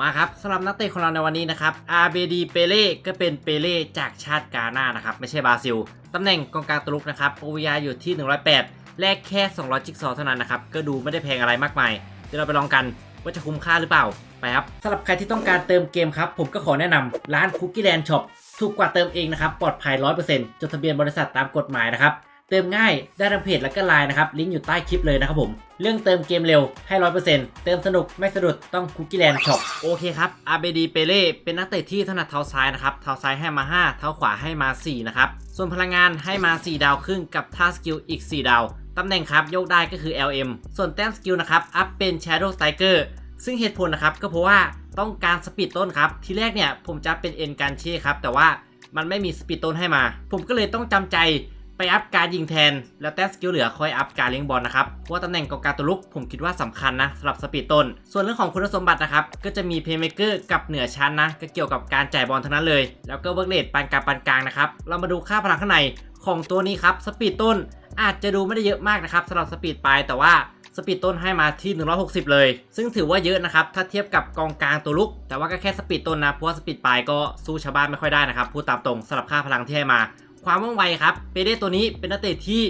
มาครับสำหรับนักเตะของเราในวันนี้นะครับอาเบดีเปเล่ก็เป็นเปเล่จากชาติกาหน้านะครับไม่ใช่บราซิล ตำแหน่งกองกลางตัวลุกนะครับโอวิยาอยู่ที่ 108 แลกแค่ 200 จิ๊กซอเท่านั้นนะครับ ก็ดูไม่ได้แพงอะไรมากมาย เดี๋ยวเราไปลองกันว่าจะคุ้มค่าหรือเปล่า ไปครับสำหรับใครที่ต้องการเติมเกมครับ ผมก็ขอแนะนำร้านคุกกี้แลนด์ช็อปถูกกว่าเติมเองนะครับปลอดภัย 100%จดทะเบียนบริษัทตามกฎหมายนะครับ เติมง่ายได้ทางเพจและก็ไลน์นะครับลิงก์อยู่ใต้คลิปเลยนะครับผม เรื่องเติมเกมเร็วให้100%เเติมสนุกไม่สะดุดต้องคุกกี้แลนด์ช็อปโอเคครับอาเบดีเปเล่เป็นนักเตะที่ถนัดเท้าซ้ายนะครับเท้าซ้ายให้มา 5 เท้าขวาให้มา 4 นะครับ ส่วนพลังงานให้มา 4 ดาวครึ่งกับท่าสกิลอีก 4 ดาวตำแหน่งครับโยกได้ก็คือ LM ส่วนแต้มสกิลนะครับอัพเป็น Shadow Striker ซึ่งเหตุผลนะครับก็เพราะว่าต้องการสปีดต้นครับ ทีแรกเนี่ยผมจะเป็นเอ็นการเช่ครับ แต่ว่ามันไม่มีสปีดต้นให้มา ผมก็เลยต้องจำใจ ไปอัพการยิงแทน แล้วแต้มสกิลเหลือค่อยอัพการเลี้ยงบอลนะครับเพราะว่าตำแหน่งกองกลางตัวลุกผมคิดว่าสำคัญนะสำหรับสปีดต้น ส่วนเรื่องของคุณสมบัตินะครับก็จะมีเพย์เมเกอร์กับเหนือชั้นนะก็เกี่ยวกับการจ่ายบอลทั้งนั้นเลย แล้วก็เวิร์กเลดปานกลางปานกลางนะครับเรามาดูค่าพลังข้างในของตัวนี้ครับสปีดต้นอาจจะดูไม่ได้เยอะมากนะครับสำหรับสปีดปลายแต่ว่าสปีดต้นให้มาที่ 160 เลย ซึ่งถือว่าเยอะนะครับ ถ้าเทียบกับกองกลางตัวลุก แต่ว่าก็แค่สปีดต้นนะ เพราะว่าสปีดปลายก็สู้ชาวบ้านไม่ค่อยได้นะครับ พูดตามตรงสำหรับค่าพลังที่ให้มา ความว่องไวครับเปเด้ตัวนี้เป็นนักเตะที่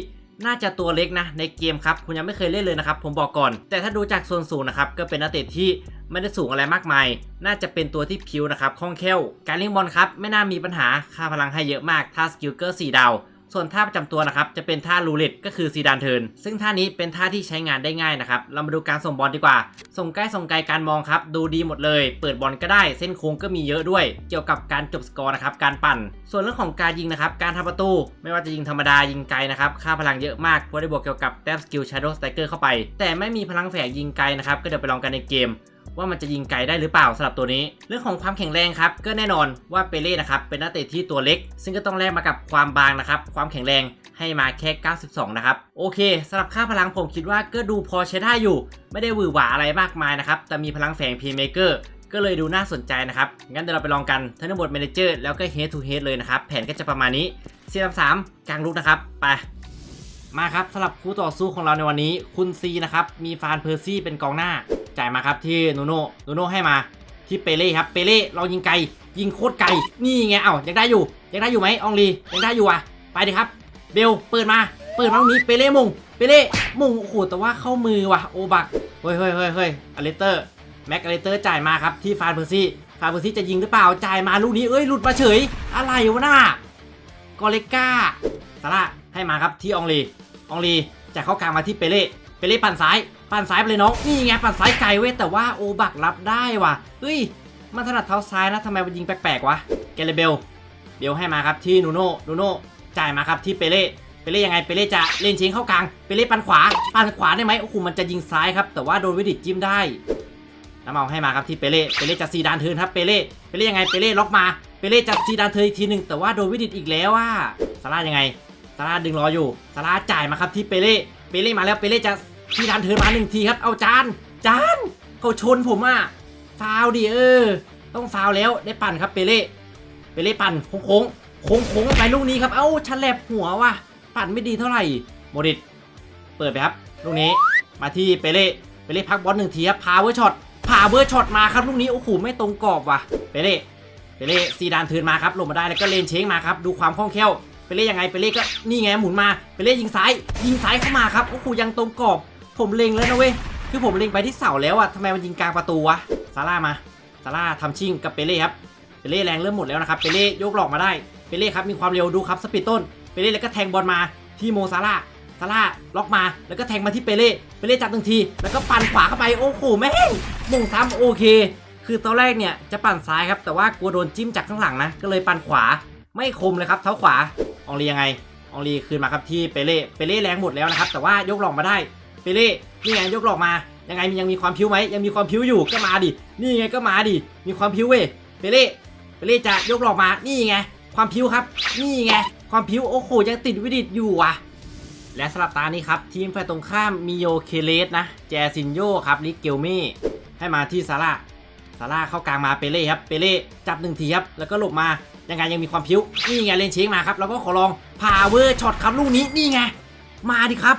น่าจะตัวเล็กนะในเกมครับผมยังไม่เคยเล่นเลยนะครับผมบอกก่อน แต่ถ้าดูจากส่วนสูงนะครับก็เป็นนักเตะที่ไม่ได้สูงอะไรมากมาย น่าจะเป็นตัวที่ผิวนะครับคล่องแคล่วการเลี้ยงบอลครับไม่น่ามีปัญหาค่าพลังให้เยอะมากท่าสกิลเกอร์4ดาว ส่วนท่าประจำตัวนะครับจะเป็นท่ารูเล็ตก็คือซีดานเทิร์นซึ่งท่านี้เป็นท่าที่ใช้งานได้ง่ายนะครับ เรามาดูการส่งบอลดีกว่า ส่งใกล้ส่งไกลการมองครับ ดูดีหมดเลย เปิดบอลก็ได้ เส้นโค้งก็มีเยอะด้วย เกี่ยวกับการจบสกอร์นะครับ การปั่น ส่วนเรื่องของการยิงนะครับ การทำประตู ไม่ว่าจะยิงธรรมดายิงไกลนะครับ ค่าพลังเยอะมากเพราะได้บวกเกี่ยวกับแต้มสกิล Shadow Striker เข้าไป แต่ไม่มีพลังแฝงยิงไกลนะครับ ก็เดี๋ยวไปลองกันในเกม ว่ามันจะยิงไกลได้หรือเปล่าสำหรับตัวนี้ เรื่องของความแข็งแรงครับก็แน่นอนว่าเปเล่นะครับเป็นนักเตะที่ตัวเล็ก ซึ่งก็ต้องแลกมากับความบางนะครับความแข็งแรงให้มาแค่ 92 นะครับ โอเคสำหรับค่าพลังผมคิดว่าก็ดูพอใช้ได้อยู่ ไม่ได้หวือหวาอะไรมากมายนะครับ แต่มีพลังแฝงพีเมเกอร์ก็เลยดูน่าสนใจนะครับ งั้นเดี๋ยวเราไปลองกันทั้งในบท Manager แล้วก็ Head to Head เลยนะครับ แผนก็จะประมาณนี้4 3กลางลุกนะครับ ไป มาครับสำหรับคู่ต่อสู้ของเราในวันนี้ คุณซีนะครับ มีฟานเพอร์ซี่เป็นกองหน้า จ่ายมาครับที่นูโน่นูโน่ให้มาที่เปเล่ครับเปเล่เรายิงไกล ยิงโคตรไกล นี่ไงเอ้ายังได้อยู่ยังได้อยู่ไหมอองลียังได้อยู่อะไปดิครับ เบลเปิดมา เปิดมาตรงนี้เปเล่มงเปเล่มงโอ้โหแต่ว่าเข้ามือว่ะโอบักเฮ้ยเฮ้ยเฮ้ยเฮ้ยอเลเตอร์แม็กอเลเตอร์จ่ายมาครับที่ฟานเพอร์ซี่ฟานเพอร์ซี่จะยิงหรือเปล่าจ่ายมาลูกนี้เอ้ยหลุดมาเฉย อะไรวะน่ากอเลก้าซาร่าให้มาครับที่อองลีอองลีจะเข้ากลางมาที่เปเล่เปเล่ปั่นซ้าย ปั่นซ้ายไปเลยน้อง นี่ไงปั่นซ้ายไกลเว้ยแต่ว่าโอบักรับได้ว่ะเฮ้ยมันถนัดเท้าซ้ายนะทำไมมันยิงแปลกๆวะเกเรเบลเบลให้มาครับที่นูโน่นูโน่จ่ายมาครับที่เปเล่เปเล่ยังไงเปเล่จะเล่นชิงเข้ากลางเปเล่ปั่นขวาปั่นขวาได้ไหมโอ้โหมันจะยิงซ้ายครับแต่ว่าโดนวิดิตจิ้มได้น้ำเอาให้มาครับที่เปเล่เปเล่จะซีดานเทิร์นครับเปเล่เปเล่ยังไงเปเล่ล็อกมาเปเล่จะซีดานเทิร์นอีกทีหนึ่งแต่ว่าโดนวิดิตอีกแล้วว่าซาร่ายังไงซาร่าดึงรออยู่ซาร่าจ่ายมาครับที่เปเล่เปเล่มาแล้วเปเล่จะ ที่ดันเทิร์นมาหนึ่งทีครับ เอาจาน จานเขาชนผมอะ ฟาวดิเออ ต้องฟาวแล้วได้ปั่นครับเปเล่เปเล่ปั่นโค้งโค้งโค้งโค้งไปลูกนี้ครับ เอ้าชับหัวว่ะ ปั่นไม่ดีเท่าไหร่โมดิตเปิดไปครับ ลูกนี้ มาที่เปเล่ เปเล่พักบอลหนึ่งทีครับ พาเวอร์ช็อต พาเวอร์ช็อตมาครับลูกนี้ โอ้โห ไม่ตรงกรอบว่ะ เปเล่ เปเล่ซีดานเทินมาครับ ลงมาได้แล้วก็เลนเชงมาครับ ดูความคล่องแคล่ว เปเล่ยังไง เปเล่ก็นี่ไงหมุนมา เปเล่ยิงซ้าย ยิงซ้ายเข้ามาครับ โอ้โห ยังตรงกรอบ ผมเล็งแล้วนะเว้ย คือผมเล็งไปที่เสาแล้วอะทำไมมันยิงกลางประตูวะ ซาร่ามา ซาร่าทำชิ่งกับเปเล่ครับ เปเล่แรงเริ่มหมดแล้วนะครับ เปเล่ยกหลอกมาได้ เปเล่ครับมีความเร็วดูครับสปีดต้น เปเล่แล้วก็แทงบอลมาที่โมซาร่า ซาร่าล็อกมาแล้วก็แทงมาที่เปเล่ เปเล่จับหนึ่งที แล้วก็ปั่นขวาเข้าไป โอ้โหแม่งมงซ้ำโอเค คือตอนแรกเนี่ยจะปั่นซ้ายครับ แต่ว่ากลัวโดนจิ้มจากข้างหลังนะ ก็เลยปั่นขวา ไม่คมเลยครับ เท้าขวา อองลียังไง อองลีคืนมาครับที่เปเล่ เปเล่แรงหมดแล้วนะครับ แต่ว่ายกหลอกมาได้ เปเล่นี่ไงยกหลอกมา ยังไงมันยังมีความพิ้วไหมยังมีความพิ้วอยู่ก็มาดิ นี่ไงก็มาดิ มีความพิ้วเว้ยเปเล่เปเล่จะยกหลอกมา นี่ไง ความพิ้วครับ นี่ไง ความพิ้วโอ้โหยังติดวิดิตอยู่อะ และสำหรับตานี้ครับทีมฝ่ายตรงข้ามมีโยเคเลสนะ แจซินโยครับลิเกลเม่ให้มาที่ซาร่าซาร่าเข้ากลางมาเปเล่ครับ เปเล่จับหนึ่งทีครับ แล้วก็หลบมายังไงยังมีความพิ้ว นี่ไงเลนเชงมาครับ แล้วก็ขอลองพาเวอร์ช็อตครับลูกนี้ นี่ไง มาดิครับ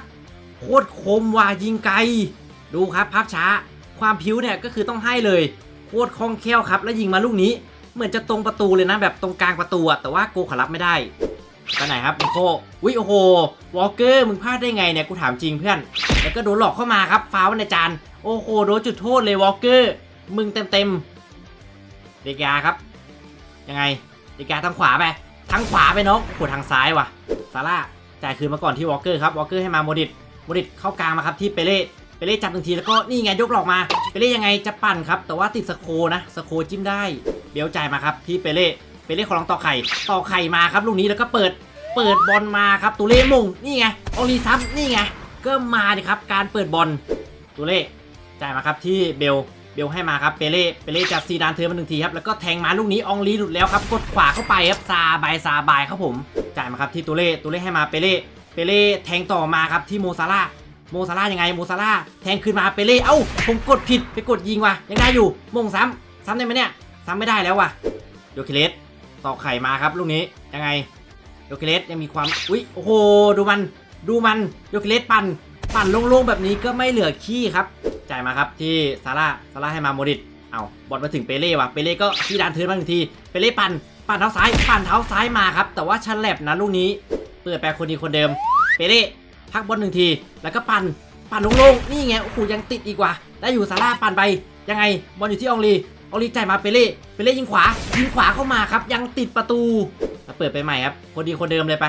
โคตรคมว่ะยิงไกล ดูครับภาพช้า ความพิ้วเนี่ยก็คือต้องให้เลย โคตรคล่องแคล่วครับ แล้วยิงมาลูกนี้ เหมือนจะตรงประตูเลยนะแบบตรงกลางประตูอะแต่ว่าโกขารับไม่ได้ไปไหนครับนิโคอุ้ยโอ้โหวอลเกอร์มึงพลาดได้ไงเนี่ยกูถามจริงเพื่อน แล้วก็โดนหลอกเข้ามาครับฟาวล์ในจานโอ้โหโดนจุดโทษเลยวอลเกอร์มึงเต็มเต็มเดกยาครับยังไงเดกยาทางขวาไปทางขวาไปน้องโอ้โหทางซ้ายว่ะซาร่าจ่ายคืนมาก่อนที่วอลเกอร์ครับวอลเกอร์ให้มาโมดิต โมดิตเข้ากลางมาครับที่เปเล่เปเล่จับหนึ่งทีแล้วก็นี่ไงยกหลอกมาเปเล่ยังไงจะปั่นครับ แต่ว่าติดสโคนะสโคจิ้มได้ เบลจ่ายมาครับที่เปเล่เปเล่ขอลองต่อไข่ต่อไข่มาครับลูกนี้แล้วก็เปิดเปิดบอลมาครับตูเล่มงนี่ไงออลีซัมนี่ไงก็มาดิครับการเปิดบอลตูเล่จ่ายมาครับที่เบลเบลให้มาครับเปเล่เปเล่จับซีดานเธอมาหนึ่งทีครับแล้วก็แทงมาลูกนี้อองลีหลุดแล้วครับกดขวาเข้าไปครับซาบายซาบายครับผมจ่ายมาครับที่ตูเล่ตูเล่ให้มาเปเล่ เปเล่แทงต่อมาครับที่โมซาร่าโมซาร่ายังไงโมซาร่าแทงคืนมาเปเล่เอ้าผมกดผิดไปกดยิงว่ะยังได้อยู่มงซ้ำซ้ำได้ไหมเนี่ยซ้ำไม่ได้แล้วว่ะโยคิเลสต่อไข่มาครับลูกนี้ยังไงโยคิเลสยังมีความอุ๊ยโอ้โหดูมันดูมันโยคิเลสปั่นปั่นโล่งๆแบบนี้ก็ไม่เหลือขี้ครับจ่ายมาครับที่ซาร่าซาร่าให้มาโมดิตเอาบอลมาถึงเปเล่ว่ะเปเล่ก็ที่ดานเทิร์นมาหนึ่งทีเปเล่ปั่นปั่นเท้าซ้ายปั่นเท้าซ้ายมาครับแต่ว่าชันแลบนะลูกนี้ เปิดแปลคนดีคนเดิมเปเล่พักบอลหนึ่งที แล้วก็ปั่นปั่นโล่งนี่ไงโอ้โหยังติดอีกว่ะได้อยู่ซาร่าปั่นไปยังไงบอลอยู่ที่องลีอองลีจ่ายมาเปเล่เปเล่ยิงขวายิงขวาเข้ามาครับ ยังติดประตูเปิดไปใหม่ครับ คนดีคนเดิมเลยไป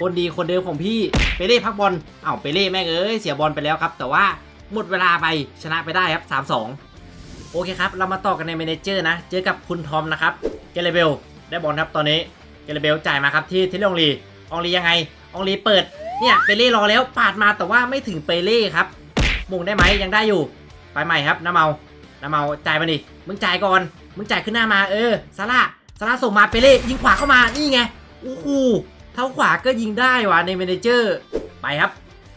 คนดีคนเดิมของพี่เปเล่พักบอลเอ้าเปเล่แม่งเอ้ยเสียบอลไปแล้วครับ แต่ว่าหมดเวลาไปชนะไปได้ครับ 3-2 โอเคครับ เรามาต่อกันในเมนเจอร์นะ เจอกับคุณทอมนะครับเกเรเบลได้บอลครับตอนนี้เกเรเบลจ่ายมาครับที่ที่องลี องลียังไงอองลีเปิดเนี่ยเปเล่รอแล้วปาดมาแต่ว่าไม่ถึงเปเล่ครับมุงได้ไหมยังได้อยู่ ไปใหม่ครับน้าเมาน้าเมาจ่ายมาดิมึงจ่ายก่อนมึงจ่ายขึ้นหน้ามาเออซาร่าซาร่าส่งมาเปเล่ยิงขวาเข้ามานี่ไงโอ้โหเท้าขวาก็ยิงได้ว่ะในเมนเจอร์ไปครับ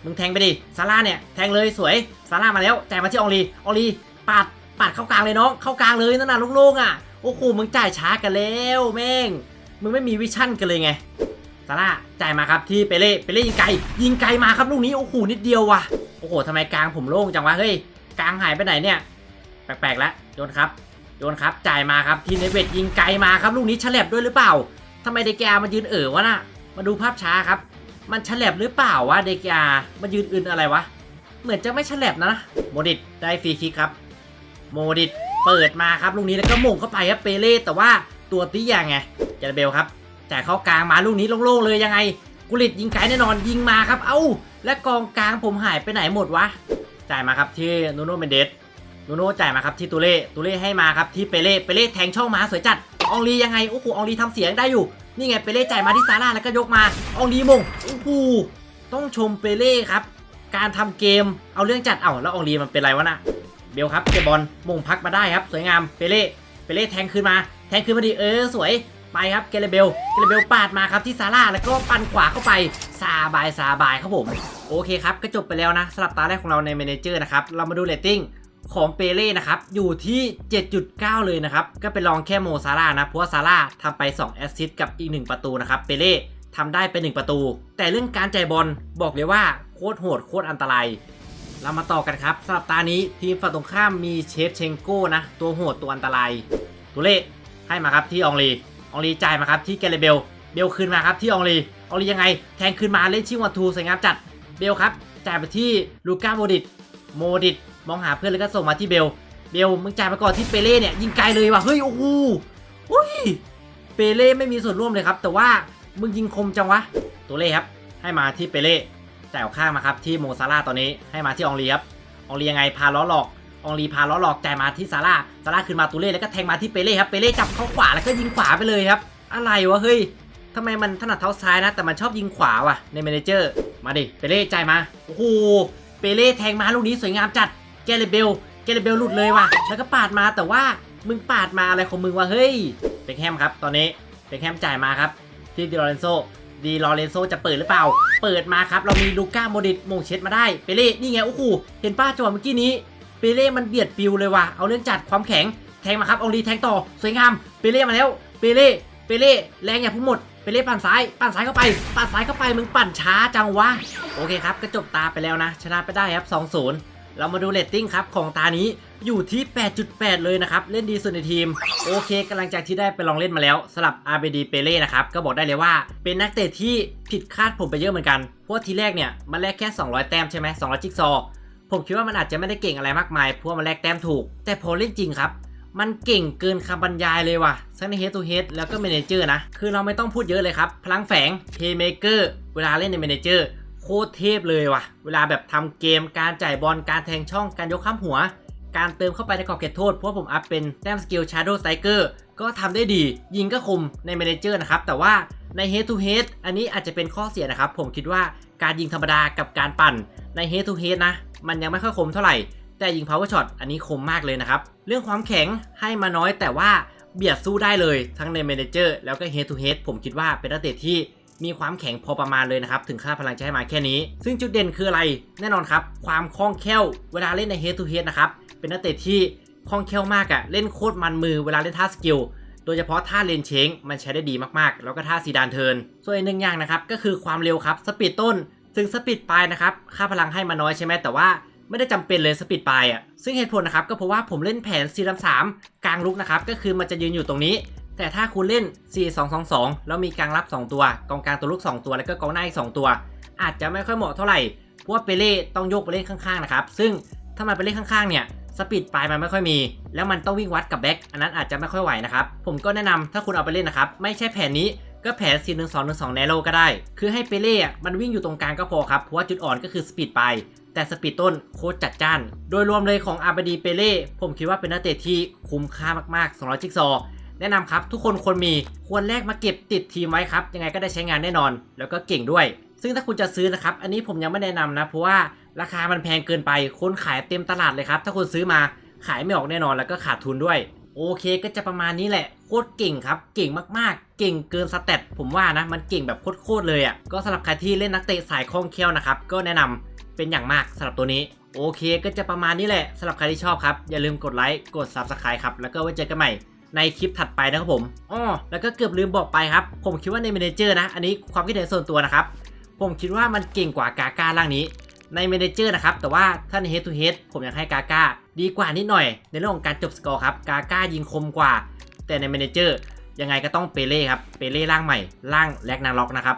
มึงแทงไปดิซาร่าเนี่ยแทงเลยสวยซาร่ามาแล้วจ่ายมาที่อองลีอองลีปาดปาดเข้ากลางเลยน้องเข้ากลางเลยนั่นน่ะโล่งๆอะโอ้โหมึงจ่ายช้ากันแล้วแม่งมึงไม่มีวิชั่นกันเลยไง ซาร่าจ่ายมาครับที่เปเล่เปเล่ยิงไกล ยิงไกลมาครับลูกนี้โอ้โหนิดเดียวว่ะโอ้โหทำไมกลางผมโล่งจังวะเฮ้ยกลางหายไปไหนเนี่ย แปลกๆแล้วโยนครับโยนครับจ่ายมาครับที่เนเวตยิงไกลมาครับลูกนี้ฉลับด้วยหรือเปล่าทำไมเดกยามายืนเอ๋อวะน่ะมาดูภาพช้าครับ มันฉลับหรือเปล่าวะเดกยามายืนอื่นอะไรวะเหมือนจะไม่ฉลับนะโมดิตได้ฟรีคิกครับ โมดิตเปิดมาครับลูกนี้แล้วก็หม่งเข้าไปครับเปเล่แต่ว่าตัวตี้ยไงเจเบลครับ จ่ายเข้ากลางมาลูกนี้โล่งๆเลยยังไงกุลิตยิงไกลแน่นอนยิงมาครับ เอ้า และกองกลางผมหายไปไหนหมดวะ จ่ายมาครับที่นูโน่เมนเดสนูโน่จ่ายมาครับที่ตูเล่ตูเล่ให้มาครับที่เปเล่เปเล่แทงช่องมาสวยจัดอองลียังไงโอ้โหอองลีทำเสียงได้อยู่นี่ไงเปเล่จ่ายมาที่ซาร่าแล้วก็ยกมาอองลีมงโอ้โหต้องชมเปเล่ครับ การทำเกมเอาเรื่องจัดเอ้าแล้วอองลีมันเป็นไรวะนะเบลครับเก็บบอลมงพักมาได้ครับ สวยงามเปเล่เปเล่แทงคืนมา แทงคืนมาดีเออสวย ไปครับเกเรเบลเกเรเบลปาดมาครับที่ซาร่าแล้วก็ปั่นขวาเข้าไปซาบายซาบายครับผมโอเคครับก็จบไปแล้วนะสำหรับตาแรกของเราในเมเนเจอร์นะครับเรามาดูเรตติ้งของเปเล่นะครับอยู่ที่ 7.9 เลยนะครับ ก็เป็นรองแค่โมซาร่านะ เพราะว่าซาร่าทำไป 2 แอสซิสต์กับอีก 1 ประตูนะครับ เปเล่ทำได้เป็น1ประตู แต่เรื่องการจ่ายบอลบอกเลยว่าโคตรโหดโคตรอันตราย เรามาต่อกันครับสำหรับตานี้ทีมฝั่งตรงข้ามมีเชฟเชงโก้นะ ตัวโหดตัวอันตราย ตัวเล่ให้มาครับที่อองลี องลีจ่ายมาครับที่แกเรเบล เบลคืนมาครับที่องลีองลียังไง แทงคืนมาเล่นชิงวันทูสวยงามจัด เบลครับจ่ายไปที่ลูก้าโมดิตโมดิตมองหาเพื่อนแล้วก็ส่งมาที่เบล เบลมึงจ่ายมาก่อนที่เปเล่เนี่ยยิงไกลเลยว่ะ เฮ้ยโอ้โหอุ้ย เปเล่ไม่มีส่วนร่วมเลยครับ แต่ว่ามึงยิงคมจังวะ ตัวเล่ครับ ให้มาที่เปเล่จ่ายออกข้างมาครับที่โมซาร่าตอนนี้ให้มาที่องลีครับองลียังไงพาล้อหลอก องลีพาล้อหลอกจ่ายมาที่ซาร่าซาร่าคืนมาตูเล่แล้วก็แทงมาที่เปเล่ครับเปเล่จับเข้าขวาแล้วก็ยิงขวาไปเลยครับ อะไรวะเฮ้ยทำไมมันถนัดเท้าซ้ายนะ แต่มันชอบยิงขวาว่ะในเมเนเจอร์มาดิเปเล่จ่ายมาโอ้โหเปเล่แทงมาลูกนี้สวยงามจัดแกเรเบลแกเรเบลหลุดเลยว่ะแล้วก็ปาดมาแต่ว่ามึงปาดมาอะไรของมึงวะเฮ้ยเบคแฮมครับตอนนี้เบคแฮมจ่ายมาครับที่ดิลอเรนโซดีลอเรนโซจะเปิดหรือเปล่า เปิดมาครับ เรามีลูก้าโมดิตมงเช็ดมาได้ เปเล่ นี่ไง โอ้โห เห็นป้าจังหวะเมื่อกี้นี้ เปเล่มันเบียดปิวเลยว่ะ เอาเรื่องจัดความแข็ง แทงมาครับองลีแทงต่อ สวยงาม เปเล่มาแล้ว เปเล่เปเล่แรงอย่าพุ่งหมด เปเล่ปั่นซ้าย ปั่นซ้ายเข้าไป ปั่นซ้ายเข้าไป มึงปั่นช้าจังวะ โอเคครับ ก็จบตาไปแล้วนะ ชนะไปได้ครับ 2-0 เรามาดูเรตติ้งครับของตานี้อยู่ที่ 8.8 เลยนะครับ เล่นดีสุดในทีม โอเคกำลังจากที่ได้ไปลองเล่นมาแล้วสำหรับ RBD เปเล่นะครับ ก็บอกได้เลยว่า เป็นนักเตะที่ผิดคาดผมไปเยอะเหมือนกัน เพราะว่าทีแรกเนี่ย มันแลกแค่ 200 แต้มใช่ไหม200 จิ๊กซอ ผมคิดว่ามันอาจจะไม่ได้เก่งอะไรมากมายเพราะมันแลกแต้มถูก แต่พอเล่นจริงครับ มันเก่งเกินคำบรรยายเลยว่ะทั้งใน head to head แล้วก็ manager นะ คือเราไม่ต้องพูดเยอะเลยครับ พลังแฝง playmaker เวลาเล่นใน manager โคตรเทพเลยว่ะ เวลาแบบทำเกมการจ่ายบอลการแทงช่องการยกข้ามหัว การเติมเข้าไปในขอบเขตโทษ เพราะผมอัพเป็นแต้มสกิล shadow striker ก็ทำได้ดี ยิงก็คมใน manager นะครับ แต่ว่าใน head to head อันนี้อาจจะเป็นข้อเสียนะครับ ผมคิดว่าการยิงธรรมดากับการปั่นใน head to head นะ มันยังไม่ค่อยคมเท่าไหร่ แต่ยิง power shot อันนี้คมมากเลยนะครับ เรื่องความแข็งให้มาน้อยแต่ว่าเบียดสู้ได้เลยทั้งใน manager แล้วก็ head to head ผมคิดว่าเป็นนักเตะที่มีความแข็งพอประมาณเลยนะครับ ถึงค่าพลังจะให้มาแค่นี้ ซึ่งจุดเด่นคืออะไรแน่นอนครับ ความคล่องแคล่วเวลาเล่นใน head to head นะครับเป็นนักเตะที่คล่องแคล่วมากอะเล่นโคตรมันมือเวลาเล่นท่าสกิลโดยเฉพาะท่าเลนเชงมันใช้ได้ดีมากๆ แล้วก็ท่าซีดานเทิร์นส่วนอีกหนึ่งอย่างนะครับ ก็คือความเร็วครับ สปีดต้น ถึงสปีดปลายนะครับ ค่าพลังให้มาน้อยใช่ไหมแต่ว่าไม่ได้จำเป็นเลยสปีดปลายอะ ซึ่งเหตุผลนะครับก็เพราะว่าผมเล่นแผน4 3 3กลางลุกนะครับ ก็คือมันจะยืนอยู่ตรงนี้ แต่ถ้าคุณเล่น 4 2 2 2 แล้วมีกลางรับ 2 ตัว กองกลางตัวลุก 2 ตัว แล้วก็กองหน้าอีก 2 ตัว อาจจะไม่ค่อยเหมาะเท่าไหร่ เพราะว่าเปเล่ต้องโยกไปเล่นข้างๆนะครับ ซึ่งถ้ามันไปเล่นข้างๆเนี่ยสปีดปลายมันไม่ค่อยมี แล้วมันต้องวิ่งวัดกับแบ็กอันนั้นอาจจะไม่ค่อยไหวนะครับ ผมก็แนะนำถ้าคุณเอาไปเล่นนะครับ ไม่ใช่แผนนี้ ก็แผน4 1 2 1 2แนโรก็ได้ คือให้เปเล่มันวิ่งอยู่ตรงกลางก็พอครับ เพราะว่าจุดอ่อนก็คือสปีดไป แต่สปีดต้นโคตรจัดจ้าน โดยรวมเลยของอาบดีเปเล่ผมคิดว่าเป็นนักเตะที่คุ้มค่ามากๆ200จิ๊กซอว์แนะนำครับ ทุกคนควรมีควรแลกมาเก็บติดทีมไว้ครับ ยังไงก็ได้ใช้งานแน่นอน แล้วก็เก่งด้วย ซึ่งถ้าคุณจะซื้อนะครับ อันนี้ผมยังไม่แนะนำนะ เพราะว่าราคามันแพงเกินไป คนขายเต็มตลาดเลยครับ ถ้าคุณซื้อมาขายไม่ออกแน่นอนแล้วก็ขาดทุนด้วย โอเคก็จะประมาณนี้แหละ โคตรเก่งครับเก่งมากๆ เก่งเกินสเตตผมว่านะมันเก่งแบบโคตรๆเลยอะ่ะก็สำหรับใครที่เล่นนักเตะสายคล่องแคล่วนะครับก็แนะนำเป็นอย่างมากสำหรับตัวนี้ โอเคก็จะประมาณนี้แหละสำหรับใครที่ชอบครับ อย่าลืมกดไลค์กด Subscribe ครับ แล้วก็ไว้เจอกันใหม่ในคลิปถัดไปนะครับผมอ้อแล้วก็เกือบลืมบอกไปครับ ผมคิดว่าใน Manager นะ อันนี้ความคิดเห็นส่วนตัวนะครับ ผมคิดว่ามันเก่งกว่ากาก้าร่างนี้ ใน Manager นะครับ แต่ว่าถ้าใน Head to Head ผมอยากให้กาก้าดีกว่านิดหน่อย ในเรื่องของการจบสกอร์ครับ กาก้ายิงคมกว่า แต่ในเมนเจอร์ยังไงก็ต้องเปเล่ครับ เปเล่ร่างใหม่ ร่างแลกนาล็อกนะครับ